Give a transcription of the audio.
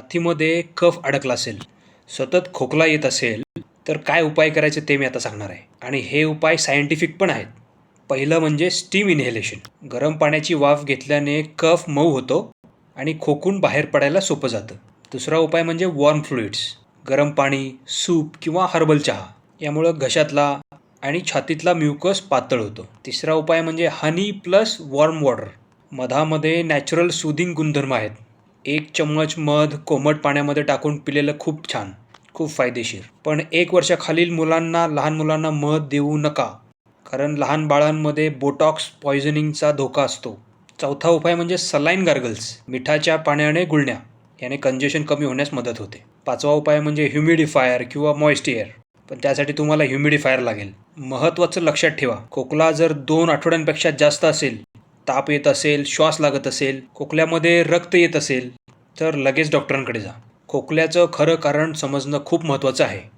छातीमध्ये कफ अडकला असेल सतत खोकला येत असेल तर काय उपाय करायचे ते मी आता सांगणार आहे. आणि हे उपाय सायंटिफिक पण आहेत. पहिलं म्हणजे स्टीम इन्हेलेशन गरम पाण्याची वाफ घेतल्याने कफ मऊ होतो आणि खोकून बाहेर पडायला सोपं जातं. दुसरा उपाय म्हणजे वॉर्म फ्लुइड्स गरम पाणी सूप किंवा हर्बल चहा. यामुळं घशातला आणि छातीतला म्युकस पातळ होतो. तिसरा उपाय म्हणजे हनी प्लस वॉर्म वॉटर मधामध्ये नॅचरल सुदिंग गुणधर्म आहेत. एक चम्मच मध कोमट पाण्यामध्ये टाकून पिलेलं खूप छान खूप फायदेशीर. पण एक वर्षाखालील मुलांना लहान मुलांना मध देऊ नका कारण लहान बाळांमध्ये बोटॉक्स पॉयझनिंगचा धोका असतो. चौथा उपाय म्हणजे सलाईन गार्गल्स मिठाच्या पाण्याने गुळण्या याने कंजेशन कमी होण्यास मदत होते. पाचवा उपाय म्हणजे ह्युमिडिफायर किंवा मॉइस्ट एअर पण त्यासाठी तुम्हाला ह्युमिडिफायर लागेल. महत्त्वाचं लक्षात ठेवा खोकला जर दोन आठवड्यांपेक्षा जास्त असेल ताप येत असेल श्वास लागत असेल खोकल्यामध्ये रक्त येत असेल तर लगेच डॉक्टरांकडे जा. खोकल्याचं खरं कारण समजणं खूप महत्त्वाचं आहे.